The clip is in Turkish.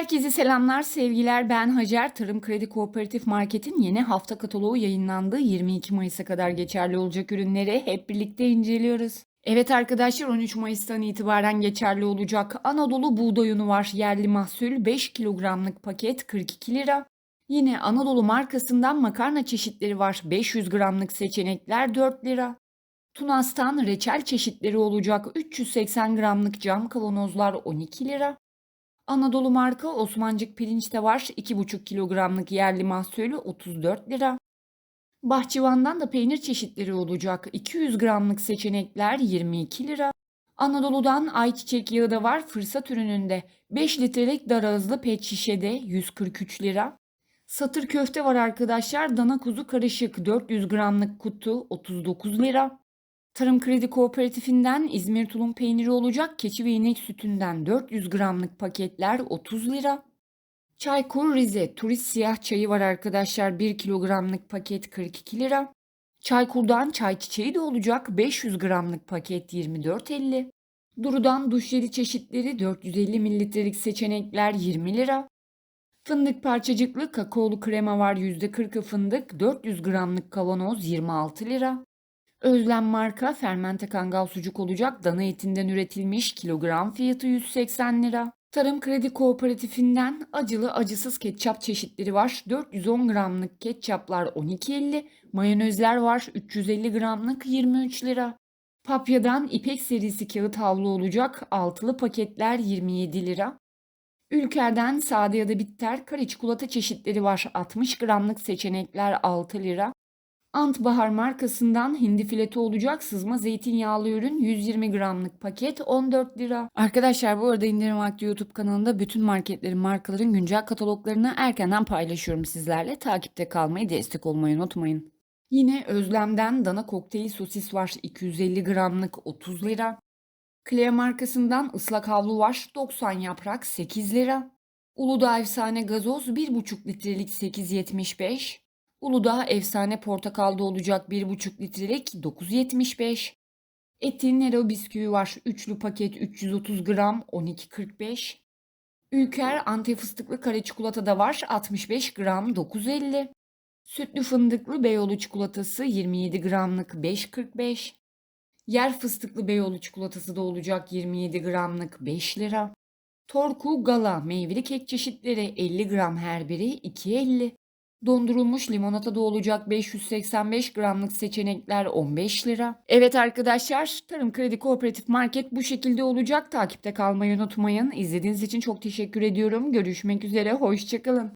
Herkese selamlar, sevgiler. Ben Hacer. Tarım Kredi Kooperatif Market'in yeni hafta kataloğu yayınlandı. 22 Mayıs'a kadar geçerli olacak ürünleri hep birlikte inceliyoruz. Evet arkadaşlar 13 Mayıs'tan itibaren geçerli olacak Anadolu buğday unu var. Yerli mahsul 5 kilogramlık paket 42 lira. Yine Anadolu markasından makarna çeşitleri var. 500 gramlık seçenekler 4 lira. Tunas'tan reçel çeşitleri olacak 380 gramlık cam kavanozlar 12 lira. Anadolu marka Osmancık pirinç de var. 2,5 kilogramlık yerli mahsulü 34 lira. Bahçıvan'dan da peynir çeşitleri olacak. 200 gramlık seçenekler 22 lira. Anadolu'dan ayçiçek yağı da var fırsat ürününde. 5 litrelik dar ağızlı pet şişede 143 lira. Satır köfte var arkadaşlar. Dana kuzu karışık 400 gramlık kutu 39 lira. Tarım Kredi Kooperatifinden İzmir tulum peyniri olacak keçi ve inek sütünden 400 gramlık paketler 30 lira. Çaykur Rize turist siyah çayı var arkadaşlar 1 kilogramlık paket 42 lira. Çaykur'dan çay çiçeği de olacak 500 gramlık paket 24.50. Duru'dan duş jeli çeşitleri 450 mililitrelik seçenekler 20 lira. Fındık parçacıklı kakaolu krema var %40'ı fındık 400 gramlık kavanoz 26 lira. Özlem marka fermente kangal sucuk olacak dana etinden üretilmiş kilogram fiyatı 180 lira. Tarım Kredi Kooperatifinden acılı acısız ketçap çeşitleri var. 410 gramlık ketçaplar 12.50, mayonezler var 350 gramlık 23 lira. Papya'dan İpek serisi kağıt havlu olacak altılı paketler 27 lira. Ülker'den sade ya da bitter kare çikolata çeşitleri var. 60 gramlık seçenekler 6 lira. Ant Bahar markasından hindi fileto olacak sızma zeytinyağlı ürün 120 gramlık paket 14 lira. Arkadaşlar bu arada indirim vakti YouTube kanalında bütün marketlerin markaların güncel kataloglarını erkenden paylaşıyorum sizlerle. Takipte kalmayı destek olmayı unutmayın. Yine Özlem'den dana kokteyl sosis var 250 gramlık 30 lira. Clea markasından ıslak havlu var 90 yaprak 8 lira. Uludağ efsane gazoz 1,5 litrelik 8.75. Uludağ efsane portakalda olacak 1,5 litrelik 9.75. Etin Nero bisküvi var. Üçlü paket 330 gram 12.45. Ülker Antep fıstıklı kare çikolata da var 65 gram 9.50. Sütlü fındıklı Beyoğlu çikolatası 27 gramlık 5.45. Yer fıstıklı Beyoğlu çikolatası da olacak 27 gramlık 5 lira. Torku Gala meyveli kek çeşitleri 50 gram her biri 2.50. Dondurulmuş limonata da olacak 585 gramlık seçenekler 15 lira. Evet arkadaşlar Tarım Kredi Kooperatif Market bu şekilde olacak. Takipte kalmayı unutmayın. İzlediğiniz için çok teşekkür ediyorum. Görüşmek üzere. Hoşçakalın.